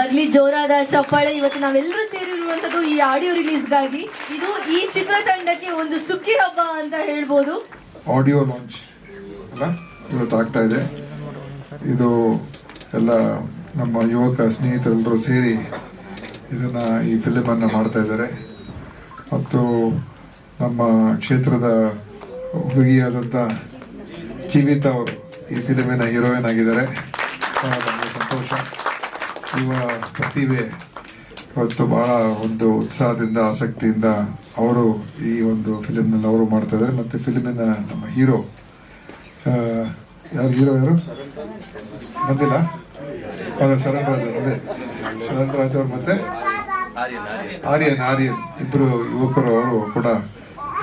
ಬರ್ಲಿ ಜೋರಾದ ಚಪ್ಪಾಳೆ. ಇವತ್ತು ನಾವೆಲ್ಲರೂ ಸೇರಿರುವಂತದ್ದು ಈ ಆಡಿಯೋ ರಿಲೀಸ್ಗಾಗಿ ಇದು ಈ ಚಿತ್ರತಂಡಕ್ಕೆ ಒಂದು ಸುಗ್ಗಿ ಹಬ್ಬ ಅಂತ ಹೇಳ್ಬೋದು. ಆಡಿಯೋ ಲಾಂಚ್ ಇವತ್ತು ಆಗ್ತಾ ಇದೆ. ಇದು ಎಲ್ಲ ನಮ್ಮ ಯುವಕ ಸ್ನೇಹಿತರೆಲ್ಲರೂ ಸೇರಿ ಇದನ್ನು ಈ ಫಿಲಮನ್ನು ಮಾಡ್ತಾ ಇದ್ದಾರೆ. ಮತ್ತು ನಮ್ಮ ಕ್ಷೇತ್ರದ ಹುಡುಗಿಯಾದಂಥ ಜೀವಿತ ಅವರು ಈ ಫಿಲಮಿನ ಹೀರೋಯಿನ್ ಆಗಿದ್ದಾರೆ. ಸಂತೋಷ. ಯುವ ಪ್ರತಿಭೆ ಇವತ್ತು ಭಾಳ ಒಂದು ಉತ್ಸಾಹದಿಂದ, ಆಸಕ್ತಿಯಿಂದ ಅವರು ಈ ಒಂದು ಫಿಲಿಮ್ನಲ್ಲಿ ಅವರು ಮಾಡ್ತಾ ಇದ್ದಾರೆ. ಮತ್ತು ಫಿಲಿಮಿನ ನಮ್ಮ ಹೀರೋ ಯಾರು ಹೀರೋ ಯಾರು? ಬಂದಿಲ್ಲ? ಅದೇ ಶರಣ್ ರಾಜ್ ಅವ್ರು, ಅದೇ. ಶರಣ್ ರಾಜ್ ಅವ್ರು ಮತ್ತೆ? ಆರ್ಯನ್ ಆರ್ಯನ್. ಇಬ್ಬರು ಯುವಕರು ಅವರು ಕೂಡ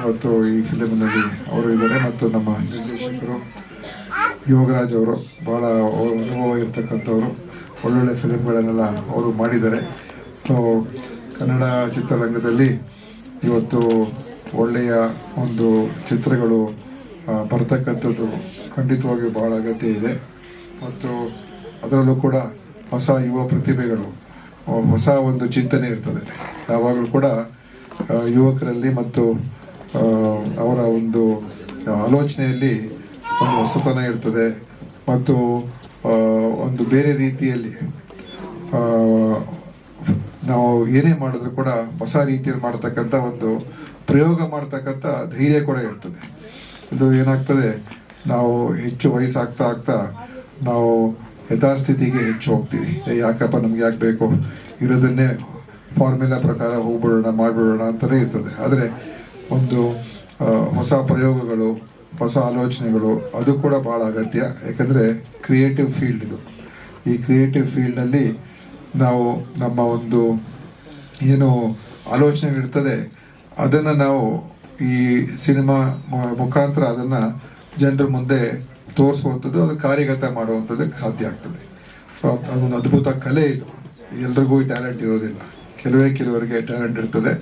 ಇವತ್ತು ಈ ಫಿಲಿಮಿನಲ್ಲಿ ಅವರು ಇದ್ದಾರೆ. ಮತ್ತು ನಮ್ಮ ನಿರ್ದೇಶಕರು ಯೋಗರಾಜ್ ಅವರು ಅವ್ರ ಅನುಭವ ಇರ್ತಕ್ಕಂಥವ್ರು. ಒಳ್ಳೊಳ್ಳೆ ಫಿಲಮ್ಗಳನ್ನೆಲ್ಲ ಅವರು ಮಾಡಿದ್ದಾರೆ. ಸೊ ಕನ್ನಡ ಚಿತ್ರರಂಗದಲ್ಲಿ ಇವತ್ತು ಒಳ್ಳೆಯ ಒಂದು ಚಿತ್ರಗಳು ಬರ್ತಕ್ಕಂಥದ್ದು ಖಂಡಿತವಾಗಿಯೂ ಬಹಳ ಅಗತ್ಯ ಇದೆ. ಮತ್ತು ಅದರಲ್ಲೂ ಕೂಡ ಹೊಸ ಯುವ ಪ್ರತಿಭೆಗಳು ಹೊಸ ಒಂದು ಚಿಂತನೆ ಇರ್ತದೆ. ಯಾವಾಗಲೂ ಕೂಡ ಯುವಕರಲ್ಲಿ ಮತ್ತು ಅವರ ಒಂದು ಆಲೋಚನೆಯಲ್ಲಿ ಒಂದು ಹೊಸತನ ಇರ್ತದೆ. ಮತ್ತು ಒಂದು ಬೇರೆ ರೀತಿಯಲ್ಲಿ ನಾವು ಏನೇ ಮಾಡಿದ್ರು ಕೂಡ ಹೊಸ ರೀತಿಯಲ್ಲಿ ಮಾಡ್ತಕ್ಕಂಥ ಒಂದು ಪ್ರಯೋಗ ಮಾಡ್ತಕ್ಕಂಥ ಧೈರ್ಯ ಕೂಡ ಇರ್ತದೆ. ಇದು ಏನಾಗ್ತದೆ, ನಾವು ಹೆಚ್ಚು ವಯಸ್ಸಾಗ್ತಾ ಆಗ್ತಾ ನಾವು ಯಥಾಸ್ಥಿತಿಗೆ ಹೆಚ್ಚು ಹೋಗ್ತೀವಿ. ಯಾಕಪ್ಪ ನಮ್ಗೆ ಯಾಕೆ ಬೇಕು? ಇರೋದನ್ನೇ ಫಾರ್ಮುಲಾ ಪ್ರಕಾರ ಹೋಗ್ಬಿಡೋಣ, ಮಾಡಿಬಿಡೋಣ ಅಂತಲೇ ಇರ್ತದೆ. ಆದರೆ ಒಂದು ಹೊಸ ಪ್ರಯೋಗಗಳು ಹೊಸ ಆಲೋಚನೆಗಳು, ಅದು ಕೂಡ ಭಾಳ ಅಗತ್ಯ. ಯಾಕಂದರೆ ಕ್ರಿಯೇಟಿವ್ ಫೀಲ್ಡ್ ಇದು. ಈ ಕ್ರಿಯೇಟಿವ್ ಫೀಲ್ಡ್ನಲ್ಲಿ ನಾವು ನಮ್ಮ ಒಂದು ಏನು ಆಲೋಚನೆಗಳಿರ್ತದೆ ಅದನ್ನು ನಾವು ಈ ಸಿನಿಮಾ ಮುಖಾಂತರ ಅದನ್ನು ಜನರ ಮುಂದೆ ತೋರಿಸುವಂಥದ್ದು, ಅದು ಕಾರ್ಯಗತ ಮಾಡುವಂಥದ್ದಕ್ಕೆ ಸಾಧ್ಯ ಆಗ್ತದೆ. ಸೊ ಅದೊಂದು ಅದ್ಭುತ ಕಲೆ ಇದು. ಎಲ್ರಿಗೂ ಟ್ಯಾಲೆಂಟ್ ಇರೋದಿಲ್ಲ. ಕೆಲವೇ ಕೆಲವರಿಗೆ ಟ್ಯಾಲೆಂಟ್ ಇರ್ತದೆ.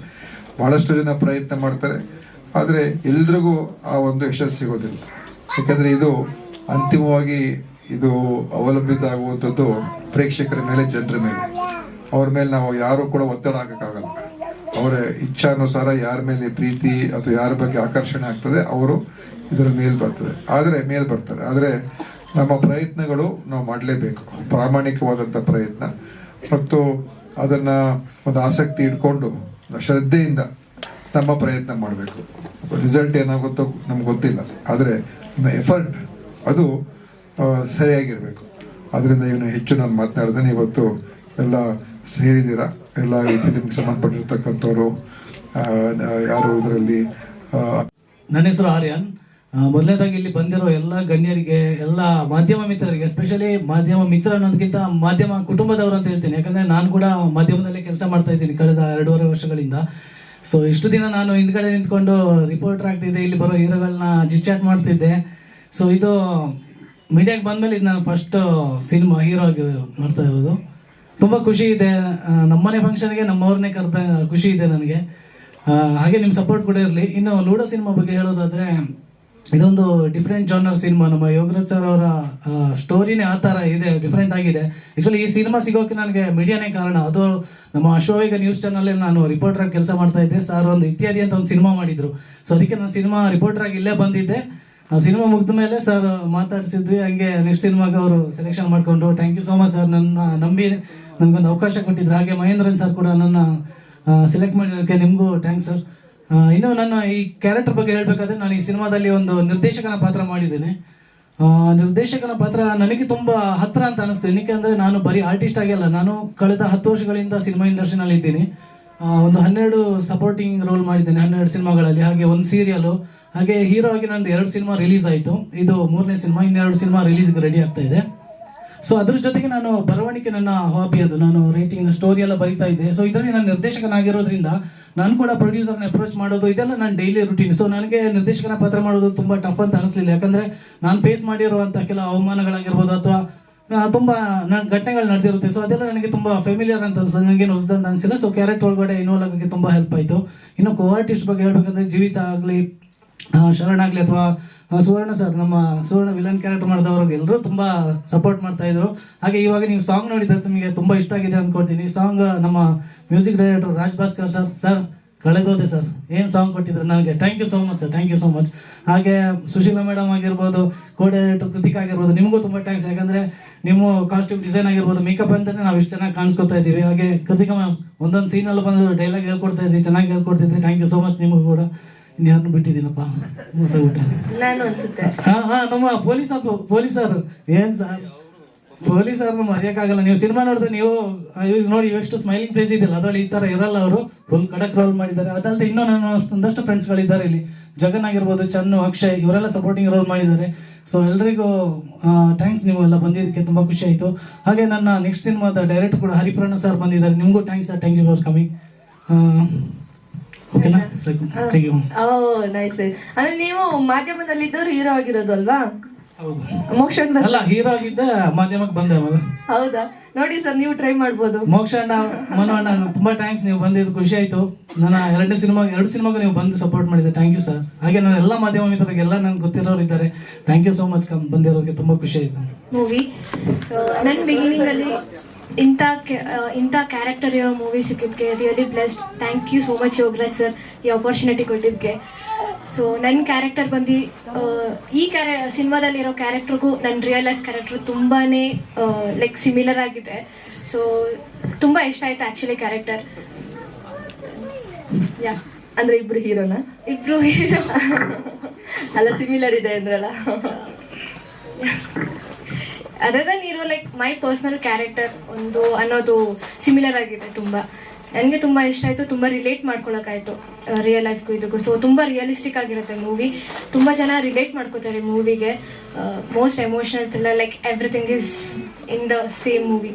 ಭಾಳಷ್ಟು ಜನ ಪ್ರಯತ್ನ ಮಾಡ್ತಾರೆ. ಆದರೆ ಎಲ್ರಿಗೂ ಆ ಒಂದು ಯಶಸ್ಸು ಸಿಗೋದಿಲ್ಲ. ಯಾಕಂದರೆ ಇದು ಅಂತಿಮವಾಗಿ ಇದು ಅವಲಂಬಿತ ಆಗುವಂಥದ್ದು ಪ್ರೇಕ್ಷಕರ ಮೇಲೆ, ಜನರ ಮೇಲೆ. ಅವ್ರ ಮೇಲೆ ನಾವು ಯಾರೂ ಕೂಡ ಒತ್ತಡ ಹಾಕೋಕ್ಕಾಗಲ್ಲ. ಅವರ ಇಚ್ಛಾನುಸಾರ ಯಾರ ಮೇಲೆ ಪ್ರೀತಿ ಅಥವಾ ಯಾರ ಬಗ್ಗೆ ಆಕರ್ಷಣೆ ಆಗ್ತದೆ, ಅವರು ಇದರ ಮೇಲೆ ಬರ್ತದೆ. ಆದರೆ ಮೇಲೆ ಬರ್ತಾರೆ. ಆದರೆ ನಮ್ಮ ಪ್ರಯತ್ನಗಳು ನಾವು ಮಾಡಲೇಬೇಕು. ಪ್ರಾಮಾಣಿಕವಾದಂಥ ಪ್ರಯತ್ನ. ಮತ್ತು ಅದನ್ನು ಒಂದು ಆಸಕ್ತಿ ಇಟ್ಕೊಂಡು, ಶ್ರದ್ಧೆಯಿಂದ ನಮ್ಮ ಪ್ರಯತ್ನ ಮಾಡಬೇಕು. ರಿಸಲ್ಟ್ ಏನಾಗುತ್ತೋ ನಮ್ಗೆ ಗೊತ್ತಿಲ್ಲ. ಆದರೆ ನಮ್ಮ ಎಫರ್ಟ್ ಅದು ಸರಿಯಾಗಿರಬೇಕು. ಅದರಿಂದ ಇವನು ಹೆಚ್ಚು ನಾನು ಮಾತನಾಡ್ದೇನೆ ಇವತ್ತು ಎಲ್ಲ ಸೇರಿದ್ದೀರಾ? ಎಲ್ಲ ಈ ಫಿಲಿಮ್ಗೆ ಸಂಬಂಧಪಟ್ಟಿರ್ತಕ್ಕಂಥವ್ರು ಯಾರು ಇದರಲ್ಲಿ ನನ್ನ ಹೆಸರು ಆರ್ಯನ್. ಮೊದಲನೇದಾಗಿ ಇಲ್ಲಿ ಬಂದಿರೋ ಎಲ್ಲ ಗಣ್ಯರಿಗೆ, ಎಲ್ಲ ಮಾಧ್ಯಮ ಮಿತ್ರರಿಗೆ ಎಸ್ಪೆಷಲಿ ಮಾಧ್ಯಮ ಮಿತ್ರ ಅನ್ನೋದಕ್ಕಿಂತ ಮಾಧ್ಯಮ ಕುಟುಂಬದವರು ಅಂತ ಹೇಳ್ತೀನಿ. ಯಾಕಂದ್ರೆ ನಾನು ಕೂಡ ಮಾಧ್ಯಮದಲ್ಲೇ ಕೆಲಸ ಮಾಡ್ತಾ ಇದ್ದೀನಿ ಕಳೆದ ಎರಡೂವರೆ ವರ್ಷಗಳಿಂದ. ಸೊ ಇಷ್ಟು ದಿನ ನಾನು ಹಿಂದ್ಗಡೆ ನಿಂತ್ಕೊಂಡು ರಿಪೋರ್ಟರ್ ಆಗ್ತಿದ್ದೆ, ಇಲ್ಲಿ ಬರೋ ಹೀರೋಗಳನ್ನ ಜಿಚಾಟ್ ಮಾಡ್ತಿದ್ದೆ. ಸೊ ಇದು ಮೀಡಿಯಾಗೆ ಬಂದ್ಮೇಲೆ ಇದು ನಾನು ಫಸ್ಟ್ ಸಿನಿಮಾ ಹೀರೋ ಆಗಿ ಮಾಡ್ತಾ ಇರೋದು. ತುಂಬ ಖುಷಿ ಇದೆ. ನಮ್ಮನೆ ಫಂಕ್ಷನ್ಗೆ ನಮ್ಮವ್ರನ್ನೇ ಕರೆದ ಖುಷಿ ಇದೆ ನನಗೆ. ಹಾಗೆ ನಿಮ್ಮ ಸಪೋರ್ಟ್ ಕೂಡ ಇರಲಿ. ಇನ್ನು ಲೂಡೋ ಸಿನಿಮಾ ಬಗ್ಗೆ ಹೇಳೋದಾದ್ರೆ ಇದೊಂದು ಡಿಫ್ರೆಂಟ್ ಜಾನರ್ ಸಿನಿಮಾ. ನಮ್ಮ ಯೋಗರಾಜ್ ಸರ್ ಅವರ ಸ್ಟೋರಿನೇ ಆ ಥರ ಇದೆ ಡಿಫ್ರೆಂಟ್ ಆಗಿದೆ. ಆ್ಯಕ್ಚುಲಿ ಈ ಸಿನಿಮಾ ಸಿಗೋಕೆ ನನಗೆ ಮೀಡಿಯಾನೇ ಕಾರಣ. ಅದು ನಮ್ಮ ಅಶ್ವವೇಗ ನ್ಯೂಸ್ ಚಾನಲಲ್ಲಿ ನಾನು ರಿಪೋರ್ಟರ್ ಆಗಿ ಕೆಲಸ ಮಾಡ್ತಾ ಇದ್ದೆ. ಸರ್ ಒಂದು ಇತ್ಯಾದಿ ಅಂತ ಒಂದು ಸಿನಿಮಾ ಮಾಡಿದ್ರು. ಸೊ ಅದಕ್ಕೆ ನಾನು ಸಿನಿಮಾ ರಿಪೋರ್ಟರ್ ಆಗಿ ಇಲ್ಲೇ ಬಂದಿದ್ದೆ. ಆ, ಸಿನಿಮಾ ಮುಗಿದ ಮೇಲೆ ಸರ್ ಮಾತಾಡಿಸಿದ್ವಿ. ಹಂಗೆ ನೆಕ್ಸ್ಟ್ ಸಿನಿಮಾಗೆ ಅವರು ಸೆಲೆಕ್ಷನ್ ಮಾಡಿಕೊಂಡು thank you so much sir ನನ್ನ ನಂಬಿ ನನಗೊಂದು ಅವಕಾಶ ಕೊಟ್ಟಿದ್ರು. ಹಾಗೆ ಮಹೇಂದ್ರನ್ ಸರ್ ಕೂಡ ನನ್ನ ಸೆಲೆಕ್ಟ್ ಮಾಡಿರೋಕ್ಕೆ ನಿಮಗೂ ಥ್ಯಾಂಕ್ಸ್ ಸರ್ ಇನ್ನು ನಾನು ಈ ಕ್ಯಾರೆಕ್ಟರ್ ಬಗ್ಗೆ ಹೇಳಬೇಕಾದ್ರೆ ನಾನು ಈ ಸಿನಿಮಾದಲ್ಲಿ ಒಂದು ನಿರ್ದೇಶಕನ ಪಾತ್ರ ಮಾಡಿದ್ದೇನೆ. ನಿರ್ದೇಶಕನ ಪಾತ್ರ ನನಗೆ ತುಂಬ ಹತ್ರ ಅಂತ ಅನಿಸ್ತದೆ ಏನಕ್ಕೆ ನಾನು ಬರೀ ಆರ್ಟಿಸ್ಟ್ ಆಗಿಲ್ಲ ನಾನು ಕಳೆದ ಹತ್ತು ವರ್ಷಗಳಿಂದ ಸಿನಿಮಾ ಇಂಡಸ್ಟ್ರಿನಲ್ಲಿ ಇದ್ದೀನಿ. ಒಂದು ಹನ್ನೆರಡು ಸಪೋರ್ಟಿಂಗ್ ರೋಲ್ ಮಾಡಿದ್ದೇನೆ ಹನ್ನೆರಡು ಸಿನಿಮಾಗಳಲ್ಲಿ, ಹಾಗೆ ಒಂದು ಸೀರಿಯಲು ಹಾಗೆ ಹೀರೋ ಆಗಿ ನಂದು ಎರಡು ಸಿನಿಮಾ ರಿಲೀಸ್ ಆಯಿತು. ಇದು ಮೂರನೇ ಸಿನಿಮಾ ಇನ್ನೆರಡು ಸಿನಿಮಾ ರಿಲೀಸ್ಗೆ ರೆಡಿ ಆಗ್ತಾ ಇದೆ. ಸೊ ಅದ್ರ ಜೊತೆಗೆ ನಾನು ಬರವಣಿಗೆ ನನ್ನ ಹಾಬಿ ಅದು. ನಾನು ರೈಟಿಂಗ್ ಸ್ಟೋರಿ ಎಲ್ಲ ಬರಿತಾ ಇದ್ದೆ. ಸೊ ಇದರಲ್ಲಿ ನಾನು ನಿರ್ದೇಶಕನಾಗಿರೋದ್ರಿಂದ ನಾನು ಕೂಡ ಪ್ರೊಡ್ಯೂಸರ್ನ ಅಪ್ರೋಚ್ ಮಾಡೋದು, ಇದೆಲ್ಲ ನನ್ನ ಡೈಲಿ ರುಟೀನ್ ಸೊ ನನಗೆ ನಿರ್ದೇಶಕನ ಪಾತ್ರ ಮಾಡೋದು ತುಂಬ ಟಫ್ ಅಂತ ಅನಿಸ್ಲಿಲ್ಲ. ಯಾಕಂದ್ರೆ ನಾನು ಫೇಸ್ ಮಾಡಿರುವಂಥ ಕೆಲವು ಅವಮಾನಗಳಾಗಿರ್ಬೋದು ಅಥವಾ ತುಂಬ ನನ್ನ ಘಟನೆಗಳು ನಡೆದಿರುತ್ತೆ. ಸೊ ಅದೆಲ್ಲ ನನಗೆ ತುಂಬ ಫೆಮಿಲಿಯರ್ ಅಂತ. ನನಗೇನು ಹೊಸದಂತ ಅನಿಸಿಲ್ಲ. ಸೊ ಕ್ಯಾರೆಟ್ ಒಳಗಡೆ ಇನ್ವಾಲ್ವ್ ಆಗೋಕ್ಕೆ ತುಂಬ ಹೆಲ್ಪ್ ಆಯಿತು. ಇನ್ನು ಕೋ ಆರ್ಟಿಸ್ಟ್ ಬಗ್ಗೆ ಹೇಳ್ಬೇಕಂದ್ರೆ ಜೀವಿತ ಆಗಲಿ ಶರಣ್ ಆಗಲಿ ಅಥವಾ ಸುವರ್ಣ ಸರ್, ನಮ್ಮ ಸುವರ್ಣ ವಿಲನ್ ಕ್ಯಾರೆಕ್ಟರ್ ಮಾಡಿದವರು ಎಲ್ಲರೂ ತುಂಬ ಸಪೋರ್ಟ್ ಮಾಡ್ತಾ ಇದ್ರು. ಹಾಗೆ ಇವಾಗ ನೀವು ಸಾಂಗ್ ನೋಡಿದ್ರೆ ನಿಮಗೆ ತುಂಬ ಇಷ್ಟ ಆಗಿದೆ ಅಂದ್ಕೊಳ್ತೀನಿ ಸಾಂಗ್ ನಮ್ಮ music director Raj Bhaskar sir sir, ಕಳೆದೋದೆ sir. ಏನು ಸಾಂಗ್ ಕೊಟ್ಟಿದ್ರು ನನಗೆ? Thank you so much sir thank you so much ಹಾಗೆ ಸುಶೀಲಾ ಮೇಡಮ್ ಆಗಿರ್ಬೋದು ಕೋ ಡೈರೆಕ್ಟರ್ ಕೃತಿಕ್ ಆಗಿರ್ಬೋದು, ನಿಮಗೂ ತುಂಬ ಥ್ಯಾಂಕ್ಸ್ ಯಾಕಂದರೆ ನಿಮ್ಮ ಕಾಸ್ಟ್ಯೂಮ್ ಡಿಸೈನ್ ಆಗಿರ್ಬೋದು ಮೇಕಪ್ ಅಂತಲೇ ನಾವು ಇಷ್ಟು ಚೆನ್ನಾಗಿ ಕಾಣಿಸ್ಕೊತಾ ಇದ್ದೀವಿ. ಹಾಗೆ ಕೃತಿಕಾ ಮ್ಯಾಮ್ ಒಂದೊಂದು ಸೀನಲ್ಲಿ ಬಂದು ಡೈಲಾಗ್ ಹೇಳ್ಕೊಡ್ತಾ ಇದ್ವಿ, ಚೆನ್ನಾಗಿ ಹೇಳ್ಕೊಡ್ತಿದ್ವಿ ಥ್ಯಾಂಕ್ ಯು ಸೋ ಮಚ್ ನಿಮಗೂ ಕೂಡ. ಇನ್ಯಾರನ್ನು ಬಿಟ್ಟಿದ್ದೀನಪ್ಪ? ಊಟ. ಊಟ ಹಾ ಹಾ ನಮ್ಮ ಪೊಲೀಸ್ ಪೊಲೀಸರು. ಏನ್ ಸರ್ ಪೊಲೀಸರ್ನ ಮರೆಯಕ್ಕಾಗಲ್ಲ. ನೀವು ಸಿನಿಮಾ ನೋಡಿದ್ರೆ ನೀವು ಇವ್ರಿಗೆ ನೋಡಿ ಎಷ್ಟು ಸ್ಮೈಲಿಂಗ್ ಫೇಸ್ ಇದೆಯಲ್ಲ ಅದರಲ್ಲಿ ಈ ತರ ಇರಲ್ಲ ಅವರು. ಫುಲ್ ಕಡಕ್ ರೋಲ್ ಮಾಡಿದ್ದಾರೆ. ಅದಲ್ಲದೆ ಇನ್ನೂ ನಾನು ಒಂದಷ್ಟು ಫ್ರೆಂಡ್ಸ್ಗಳಿದ್ದಾರೆ ಇಲ್ಲಿ. ಜಗನ್ ಆಗಿರ್ಬೋದು ಚನ್ನು ಅಕ್ಷಯ್ ಇವರೆಲ್ಲ ಸಪೋರ್ಟಿಂಗ್ ರೋಲ್ ಮಾಡಿದ್ದಾರೆ. ಸೊ ಎಲ್ರಿಗೂ ಥ್ಯಾಂಕ್ಸ್ ನೀವು ಎಲ್ಲ ಬಂದಿದ್ದಕ್ಕೆ ತುಂಬ ಖುಷಿ ಆಯಿತು. ಹಾಗೆ ನನ್ನ ನೆಕ್ಸ್ಟ್ ಸಿನಿಮಾದ ಡೈರೆಕ್ಟ್ ಕೂಡ ಹರಿಪ್ರಣ ಸರ್ ಬಂದಿದ್ದಾರೆ. ನಿಮಗೂ thanks sir thank you for coming ಓಕೆನಾ? ಓ ನೈಸ್ ಅಂದ್ರೆ ನೀವು ಮಾಧ್ಯಮದಲ್ಲಿ ಇದ್ದವರು ಹೀರೋ ಆಗಿರೋದು ಅಲ್ವಾ? ಮೋಕ್ಷ ಅಲ್ಲ ಹೀರೋ ಆಗಿದ್ದ ಮಾಧ್ಯಮಕ್ಕೆ ಬಂದೆ ಹೌದಾ? ನೋಡಿ ಸರ್ ನೀವು ಟ್ರೈ ಮಾಡ್ಬೋದು. ಮೋಕ್ಷ ಅಣ್ಣ ಮನು ಅಣ್ಣ ತುಂಬಾ ಥ್ಯಾಂಕ್ಸ್ ನೀವು ಬಂದಿದ್ದು ಖುಷಿ ಆಯ್ತು. ನನ್ನ ಎರಡನೇ ಸಿನಿಮಾ ಎರಡು ಸಿನಿಮಾಗೂ ನೀವು ಬಂದು ಸಪೋರ್ಟ್ ಮಾಡಿದ್ದೆ. ಥ್ಯಾಂಕ್ ಯು ಸರ್ ಹಾಗೆ ನನ್ನ ಎಲ್ಲ ಮಾಧ್ಯಮ ಮಿತ್ರರಿಗೆಲ್ಲ ನನ್ಗೆ ಗೊತ್ತಿರೋರು ಇದ್ದಾರೆ. Thank you so much come ಬಂದಿರೋದಕ್ಕೆ ತುಂಬಾ ಖುಷಿ ಆಯ್ತು. ಮೂವಿ ನನ್ನ ಬಿಗಿನಿಂಗ್ ಅಲ್ಲಿ ಇಂಥ ಇಂಥ ಕ್ಯಾರೆಕ್ಟರ್ ಇರೋ movie ಸಿಕ್ಕಿದ್ಕೆ really blessed thank you so much Yograj sir ಈ ಆಪರ್ಚುನಿಟಿ ಕೊಟ್ಟಿದ್ದಕ್ಕೆ ಸೊ ನನ್ನ ಕ್ಯಾರೆಕ್ಟರ್ ಬಂದು ಈ ಕ್ಯಾರೆ ಸಿನಿಮಾದಲ್ಲಿರೋ ಕ್ಯಾರೆಕ್ಟರ್ಗೂ ನನ್ನ ರಿಯಲ್ ಲೈಫ್ ಕ್ಯಾರೆಕ್ಟರ್ ತುಂಬಾ ಲೈಕ್ ಸಿಮಿಲರ್ ಆಗಿದೆ. ಸೊ ತುಂಬ ಇಷ್ಟ ಆಯಿತು ಆ್ಯಕ್ಚುಲಿ ಕ್ಯಾರೆಕ್ಟರ್ ಯಾ ಅಂದ್ರೆ ಇಬ್ರು ಹೀರೋನಾ ಇಬ್ರು ಹೀರೋ ಅಲ್ಲ ಸಿಮಿಲರ್ ಇದೆ ಅಂದ್ರಲ್ಲ. ಅದರ್ ದನ್ ಇರೋ ಲೈಕ್ ಮೈ ಪರ್ಸನಲ್ ಕ್ಯಾರೆಕ್ಟರ್ ಒಂದು ಅನ್ನೋದು ಸಿಮಿಲರ್ ಆಗಿದೆ ತುಂಬ. ನನಗೆ ತುಂಬ ಇಷ್ಟ ಆಯಿತು ತುಂಬ ರಿಲೇಟ್ ಮಾಡ್ಕೊಳಕ್ಕಾಯಿತು ರಿಯಲ್ ಲೈಫ್ಗೂ ಇದಕ್ಕೂ. ಸೊ ತುಂಬ ರಿಯಲಿಸ್ಟಿಕ್ ಆಗಿರುತ್ತೆ ಮೂವಿ ತುಂಬ ಜನ ರಿಲೇಟ್ ಮಾಡ್ಕೋತಾರೆ ಮೂವಿಗೆ most emotional thriller like everything is in the same movie